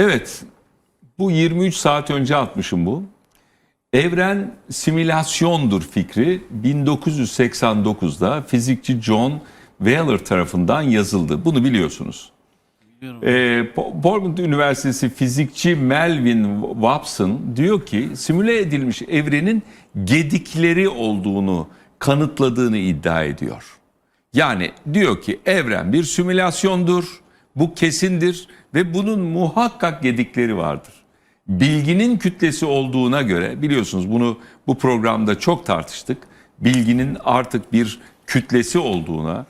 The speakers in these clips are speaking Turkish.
Evet. Bu 23 saat önce atmışım bu. Evren simülasyondur fikri 1989'da fizikçi John Wheeler tarafından yazıldı. Bunu biliyorsunuz. Ee, Portland Üniversitesi fizikçi Melvin Watson diyor ki simüle edilmiş evrenin gedikleri olduğunu kanıtladığını iddia ediyor. Yani diyor ki evren bir simülasyondur, bu kesindir ve bunun muhakkak gedikleri vardır. Bilginin kütlesi olduğuna göre biliyorsunuz bunu bu programda çok tartıştık. Bilginin artık bir kütlesi olduğuna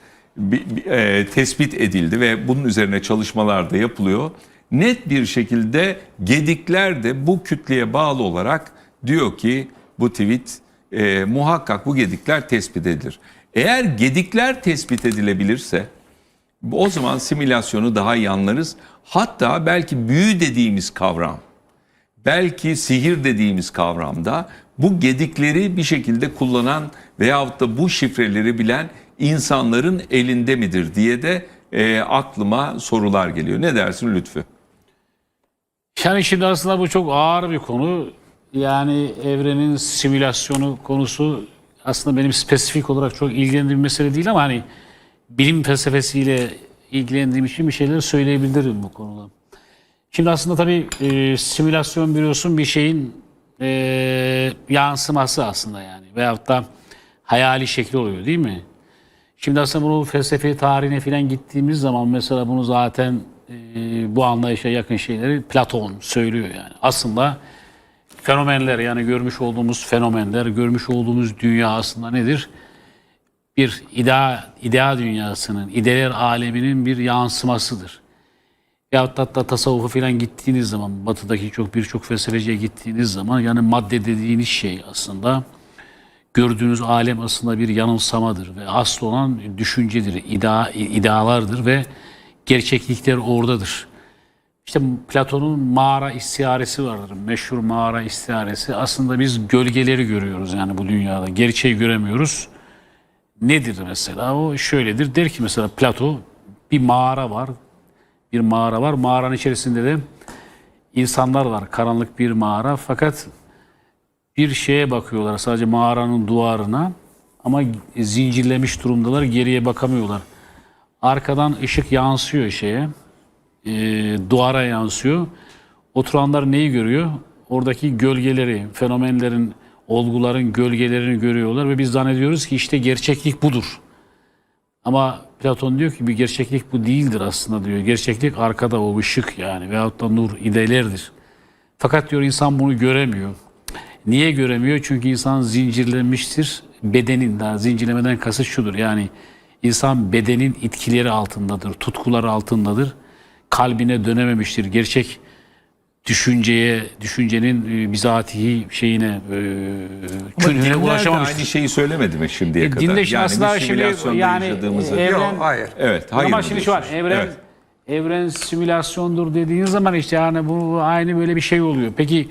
e, tespit edildi ve bunun üzerine çalışmalar da yapılıyor. Net bir şekilde gedikler de bu kütleye bağlı olarak diyor ki bu tweet e, muhakkak bu gedikler tespit edilir. Eğer gedikler tespit edilebilirse o zaman simülasyonu daha iyi anlarız. Hatta belki büyü dediğimiz kavram, belki sihir dediğimiz kavramda bu gedikleri bir şekilde kullanan veyahut da bu şifreleri bilen insanların elinde midir diye de e, aklıma sorular geliyor. Ne dersin Lütfü? Yani şimdi aslında bu çok ağır bir konu. Yani evrenin simülasyonu konusu aslında benim spesifik olarak çok ilgilendiğim bir mesele değil ama hani bilim felsefesiyle ilgilendiğim için bir şeyler söyleyebilirim bu konuda. Şimdi aslında tabii e, simülasyon biliyorsun bir şeyin e, yansıması aslında yani veyahut da hayali şekli oluyor değil mi? Şimdi aslında bunu felsefe tarihine falan gittiğimiz zaman mesela bunu zaten e, bu anlayışa yakın şeyleri Platon söylüyor yani. Aslında fenomenler yani görmüş olduğumuz fenomenler, görmüş olduğumuz dünya aslında nedir? Bir idea, idea dünyasının, ideler aleminin bir yansımasıdır. Yahut da hatta tasavvufa falan gittiğiniz zaman, batıdaki çok birçok felsefeciye gittiğiniz zaman yani madde dediğiniz şey aslında gördüğünüz alem aslında bir yanılsamadır ve asıl olan düşüncedir, idea, idealardır ve gerçeklikler oradadır. İşte Platon'un mağara istiharesi vardır. Meşhur mağara istiharesi. Aslında biz gölgeleri görüyoruz yani bu dünyada. Gerçeği göremiyoruz. Nedir mesela? O şöyledir. Der ki mesela Plato bir mağara var. Bir mağara var. Mağaranın içerisinde de insanlar var. Karanlık bir mağara. Fakat bir şeye bakıyorlar sadece mağaranın duvarına ama zincirlemiş durumdalar geriye bakamıyorlar. Arkadan ışık yansıyor şeye e, duvara yansıyor. Oturanlar neyi görüyor? Oradaki gölgeleri, fenomenlerin, olguların gölgelerini görüyorlar ve biz zannediyoruz ki işte gerçeklik budur. Ama Platon diyor ki bir gerçeklik bu değildir aslında diyor. Gerçeklik arkada o ışık yani veyahut da nur idelerdir. Fakat diyor insan bunu göremiyor. Niye göremiyor? Çünkü insan zincirlenmiştir. Bedenin daha zincirlemeden kasıt şudur. Yani insan bedenin itkileri altındadır, tutkuları altındadır. Kalbine dönememiştir. Gerçek düşünceye, düşüncenin e, bizatihi şeyine, e, künhüne ulaşamamıştır. aynı şeyi söylemedi mi şimdiye E, kadar? dinle şimdi yani aslında şimdi yani, yaşadığımızı. e, Yok Evren- hayır. Evet, hayır Ama şimdi şu var, evren Evet. evren simülasyondur dediğin zaman işte yani bu aynı böyle bir şey oluyor. Peki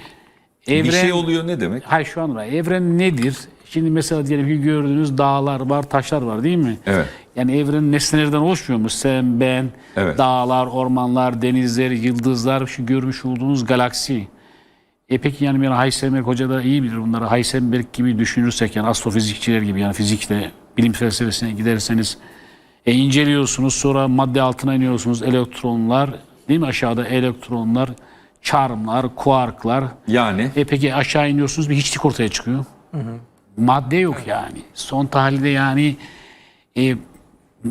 evren Bir şey oluyor ne demek? Hayır şu an. Evren nedir? Şimdi mesela diyelim ki gördüğünüz dağlar var, taşlar var değil mi? Evet. Yani evren nesnelerden oluşmuyor mu? Sen, ben, Evet. dağlar, ormanlar, denizler, yıldızlar, şu görmüş olduğunuz galaksi. E peki yani yani Heisenberg Hoca da iyi bilir bunları. Heisenberg gibi düşünürsek yani astrofizikçiler gibi yani fizikte bilim felsefesine giderseniz e, inceliyorsunuz sonra madde altına iniyorsunuz elektronlar değil mi aşağıda elektronlar, çarmlar, kuarklar. Yani E peki aşağı iniyorsunuz bir hiçlik ortaya çıkıyor. Madde yok yani. Son tahlilde yani e,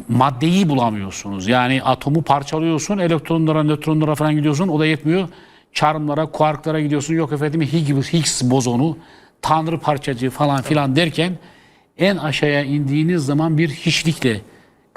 maddeyi bulamıyorsunuz. Yani atomu parçalıyorsun, elektronlara, nötronlara falan gidiyorsun. O da yetmiyor. Çarmlara, kuarklara gidiyorsun. Yok efendim Higgs, Higgs bozonu, tanrı parçacığı falan filan derken en aşağıya indiğiniz zaman bir hiçlikle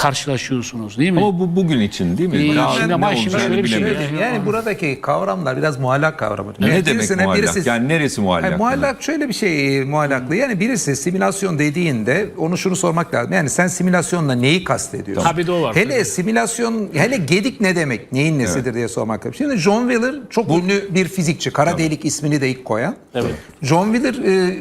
karşılaşıyorsunuz değil mi? ama bu bugün için değil mi? Ee, Daha şimdi ama şimdi şöyle bir şey bilemiyoruz. var. Yani buradaki kavramlar biraz muallak kavramı. Ne Yani demek muallak? birisi- Yani neresi muallak? Hayır, muallak şöyle bir şey e, muallaklı. Yani birisi simülasyon dediğinde onu şunu sormak lazım. Yani sen simülasyonla neyi kastediyorsun? Ha, bir de o var. Hele simülasyon, hele gedik ne demek? Neyin nesidir diye sormak lazım. Şimdi John Wheeler çok ünlü bir fizikçi. Kara delik ismini de ilk koyan. Evet. John Wheeler e,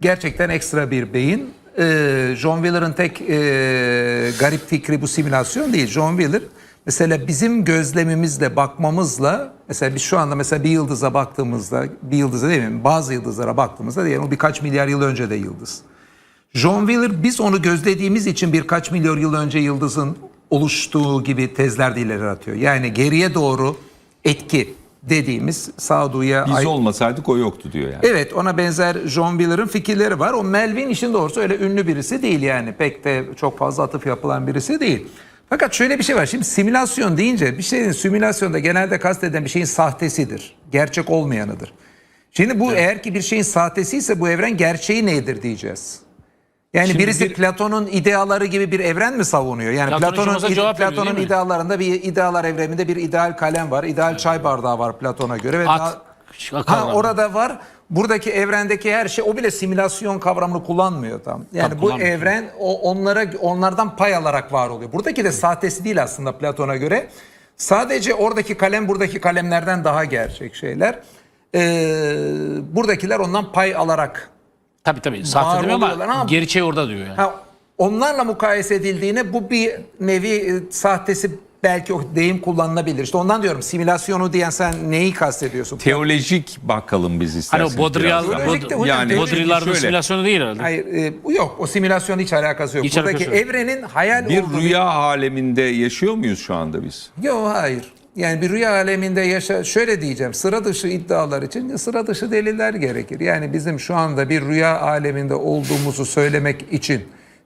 gerçekten ekstra bir beyin. E, John Wheeler'ın tek e, garip fikri bu simülasyon değil. John Wheeler Mesela bizim gözlemimizle bakmamızla mesela biz şu anda mesela bir yıldıza baktığımızda bir yıldıza değil mi bazı yıldızlara baktığımızda diyelim o birkaç milyar yıl önce de yıldız. John Wheeler biz onu gözlediğimiz için birkaç milyar yıl önce yıldızın oluştuğu gibi tezler de ileri atıyor. Yani geriye doğru etki dediğimiz sağduyuya Biz ait- olmasaydık o yoktu diyor yani. Evet ona benzer John Wheeler'ın fikirleri var. O Melvin işin doğrusu öyle ünlü birisi değil yani. Pek de çok fazla atıf yapılan birisi değil. Fakat şöyle bir şey var. Şimdi simülasyon deyince bir şeyin simülasyonda genelde kasteden bir şeyin sahtesidir. Gerçek olmayanıdır. Şimdi bu eğer ki bir şeyin sahtesi ise bu evren gerçeği nedir diyeceğiz. Yani Şimdi birisi bir- Platon'un ideaları gibi bir evren mi savunuyor? Yani Platon Platon'un hocamıza cevap veriyor, Platon'un değil mi? idealarında bir idealar evreninde bir ideal kalem var, ideal çay bardağı var Platon'a göre ve At. daha- Ha kavramı. orada var. Buradaki evrendeki her şey o bile simülasyon kavramını kullanmıyor tam. Yani Tabii bu kullanmıyor. evren o, onlara onlardan pay alarak var oluyor. Buradaki de sahtesi değil aslında Platon'a göre. Sadece oradaki kalem buradaki kalemlerden daha gerçek şeyler. Ee, buradakiler ondan pay alarak Tabii tabii. Sahte demiyor ama ama- gerçeği orada diyor yani. ha, onlarla mukayese edildiğine bu bir nevi e, sahtesi belki o deyim kullanılabilir. İşte ondan diyorum simülasyonu diyen sen neyi kastediyorsun? Teolojik bakalım biz Hani isterseniz. o Baudrillard, biraz daha. Teolojik de hocam, yani teolojik Baudrillard'ın şöyle, simülasyonu değil herhalde. Hayır e, bu yok. O simülasyon hiç alakası yok. Hiç Buradaki alakası yok. evrenin hayal bir olduğu... rüya aleminde yaşıyor muyuz şu anda biz? Yok hayır. Yani bir rüya aleminde yaşa şöyle diyeceğim sıra dışı iddialar için sıra dışı deliller gerekir. Yani bizim şu anda bir rüya aleminde olduğumuzu söylemek için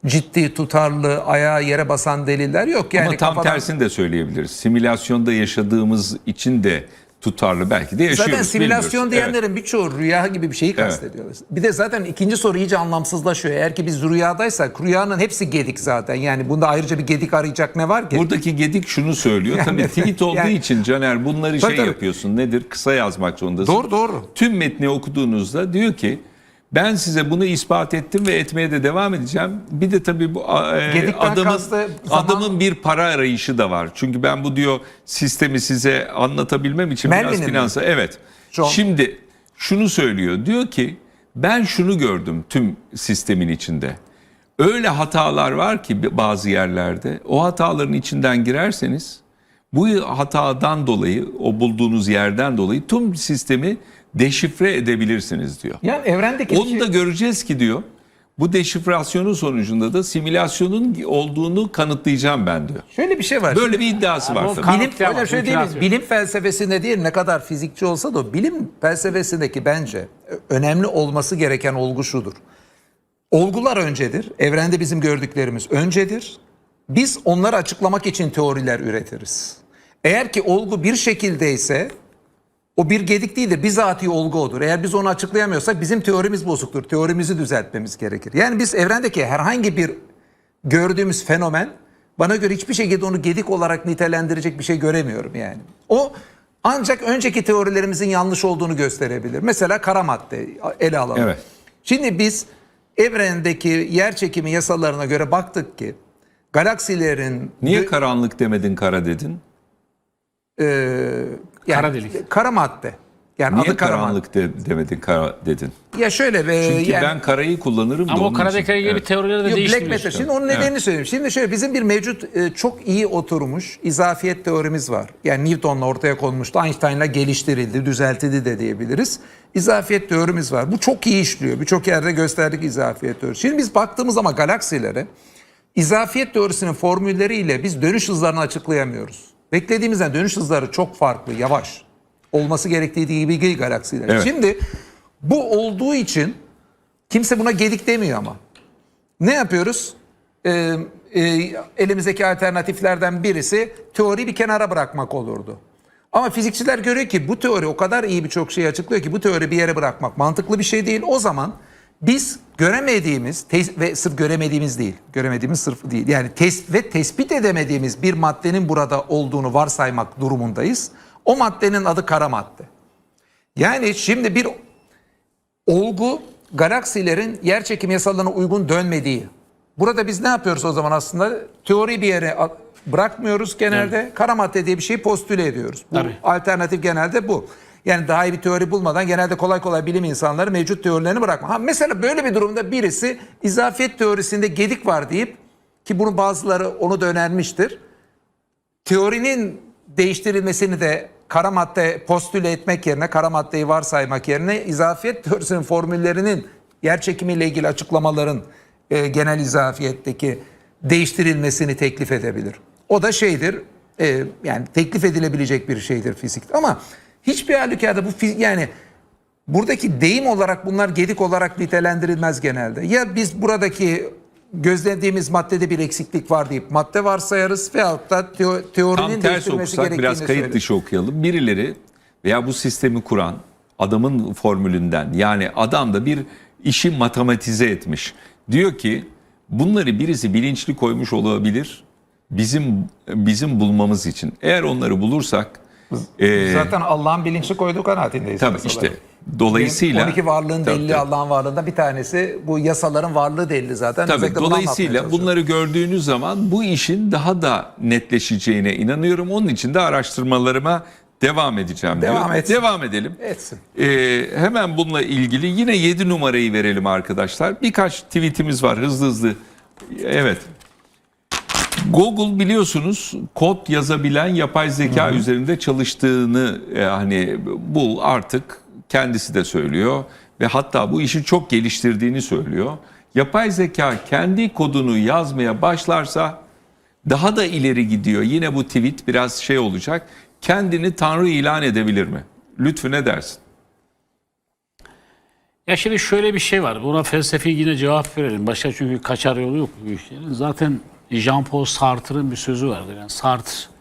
ciddi tutarlı ayağa yere basan deliller yok. Yani Ama tam kafadan- tersini de söyleyebiliriz. Simülasyonda yaşadığımız için de tutarlı belki de yaşıyoruz. Zaten simülasyon diyenlerin birçoğu rüya gibi bir şeyi kastediyorlar. Bir de zaten ikinci soru iyice anlamsızlaşıyor. Eğer ki biz rüyadaysak rüyanın hepsi gedik zaten. Yani bunda ayrıca bir gedik arayacak ne var ki? Buradaki gedik şunu söylüyor. Tabii tweet olduğu Yani- için Caner bunları Tabii, şey tabii. yapıyorsun. Nedir? Kısa yazmak zorundasın. Doğru, doğru. Tüm metni okuduğunuzda diyor ki ben size bunu ispat ettim ve etmeye de devam edeceğim. Bir de tabii bu e, adamın zaman- adamın bir para arayışı da var. Çünkü ben bu diyor sistemi size anlatabilmem için biraz Melvin'in mi? finansa evet. John. Şimdi şunu söylüyor. Diyor ki ben şunu gördüm tüm sistemin içinde. Öyle hatalar var ki bazı yerlerde o hataların içinden girerseniz bu hatadan dolayı o bulduğunuz yerden dolayı tüm sistemi deşifre edebilirsiniz diyor. Yani evrendeki Onu da göreceğiz ki diyor. Bu deşifrasyonun sonucunda da simülasyonun olduğunu kanıtlayacağım ben diyor. şöyle bir şey var. Böyle bir iddiası var tabii. Bilim, hocam şöyle değil. Bilim felsefesinde değil ne kadar fizikçi olsa da o bilim felsefesindeki bence önemli olması gereken olgu şudur. Olgular öncedir. Evrende bizim gördüklerimiz öncedir. Biz onları açıklamak için teoriler üretiriz. Eğer ki olgu bir şekildeyse o bir gedik değildir. Bizatihi olgu odur. Eğer biz onu açıklayamıyorsak bizim teorimiz bozuktur. Teorimizi düzeltmemiz gerekir. Yani biz evrendeki herhangi bir gördüğümüz fenomen bana göre hiçbir şekilde onu gedik olarak nitelendirecek bir şey göremiyorum yani. O ancak önceki teorilerimizin yanlış olduğunu gösterebilir. Mesela kara madde ele alalım. Evet. Şimdi biz evrendeki yer çekimi yasalarına göre baktık ki galaksilerin Niye karanlık demedin kara dedin? e, yani Kara delik. Kara madde. Yani Niye adı kara karanlık de, demedin kara dedin? Ya şöyle e, Çünkü yani, ben karayı kullanırım da Ama o kara için. dekaya ilgili Evet. teorileri de Yok, Black. Matter. Şimdi onun nedenini söyleyeyim. Şimdi şöyle bizim bir mevcut e, çok iyi oturmuş izafiyet teorimiz var. Yani Newton'la ortaya konmuştu. Einstein'la geliştirildi, düzeltildi de diyebiliriz. İzafiyet teorimiz var. Bu çok iyi işliyor. Birçok yerde gösterdik izafiyet teorisi. Şimdi biz baktığımız ama galaksilere izafiyet teorisinin formülleriyle biz dönüş hızlarını açıklayamıyoruz. Beklediğimizden dönüş hızları çok farklı, yavaş. Olması gerektiği gibi galaksiler. Evet. Şimdi bu olduğu için kimse buna gedik demiyor ama. Ne yapıyoruz? Ee, e, elimizdeki alternatiflerden birisi teoriyi bir kenara bırakmak olurdu. Ama fizikçiler görüyor ki bu teori o kadar iyi birçok şeyi açıklıyor ki bu teori bir yere bırakmak mantıklı bir şey değil. O zaman biz göremediğimiz ve sırf göremediğimiz değil, göremediğimiz sırf değil. Yani tes ve tespit edemediğimiz bir maddenin burada olduğunu varsaymak durumundayız. O maddenin adı kara madde. Yani şimdi bir olgu galaksilerin yer çekimi yasalarına uygun dönmediği. Burada biz ne yapıyoruz o zaman aslında? Teori bir yere bırakmıyoruz genelde. Kara madde diye bir şeyi postüle ediyoruz. Bu Tabii. alternatif genelde bu. Yani daha iyi bir teori bulmadan genelde kolay kolay bilim insanları mevcut teorilerini bırakma. Ha, mesela böyle bir durumda birisi izafiyet teorisinde gedik var deyip ki bunu bazıları onu da önermiştir. teorinin değiştirilmesini de kara madde postüle etmek yerine kara maddeyi varsaymak yerine izafiyet teorisinin formüllerinin yer çekimiyle ilgili açıklamaların e, genel izafiyetteki değiştirilmesini teklif edebilir. O da şeydir e, yani teklif edilebilecek bir şeydir fizikte ama hiçbir halükarda bu yani buradaki deyim olarak bunlar gedik olarak nitelendirilmez genelde. Ya biz buradaki gözlediğimiz maddede bir eksiklik var deyip madde varsayarız veyahut da teo- teorinin Tam ters okusak biraz kayıt söyleriz. dışı okuyalım. Birileri veya bu sistemi kuran adamın formülünden yani adam da bir işi matematize etmiş. Diyor ki bunları birisi bilinçli koymuş olabilir bizim bizim bulmamız için. Eğer onları bulursak e, Zaten Allah'ın bilinçli koyduğu kanaatindeyiz. tabii yasaları. işte dolayısıyla 12 varlığın Tabii, delili. Allah'ın varlığından bir tanesi bu yasaların varlığı delili zaten. Tabii Özellikle dolayısıyla bunları gördüğünüz zaman bu işin daha da netleşeceğine inanıyorum. Onun için de araştırmalarıma devam edeceğim. Devam diyor. etsin. Devam edelim. Etsin. Ee, hemen bununla ilgili yine 7 numarayı verelim arkadaşlar. Birkaç tweetimiz var hızlı hızlı. Evet. Google biliyorsunuz kod yazabilen yapay zeka üzerinde çalıştığını e, hani bu artık kendisi de söylüyor ve hatta bu işi çok geliştirdiğini söylüyor. Yapay zeka kendi kodunu yazmaya başlarsa daha da ileri gidiyor. Yine bu tweet biraz şey olacak. Kendini tanrı ilan edebilir mi? Lütfü ne dersin? Ya şimdi şöyle bir şey var. Buna felsefi yine cevap verelim. Başka çünkü kaçar yolu yok bu işlerin. Zaten Jean-Paul Sartre'ın bir sözü vardır. Yani Sartre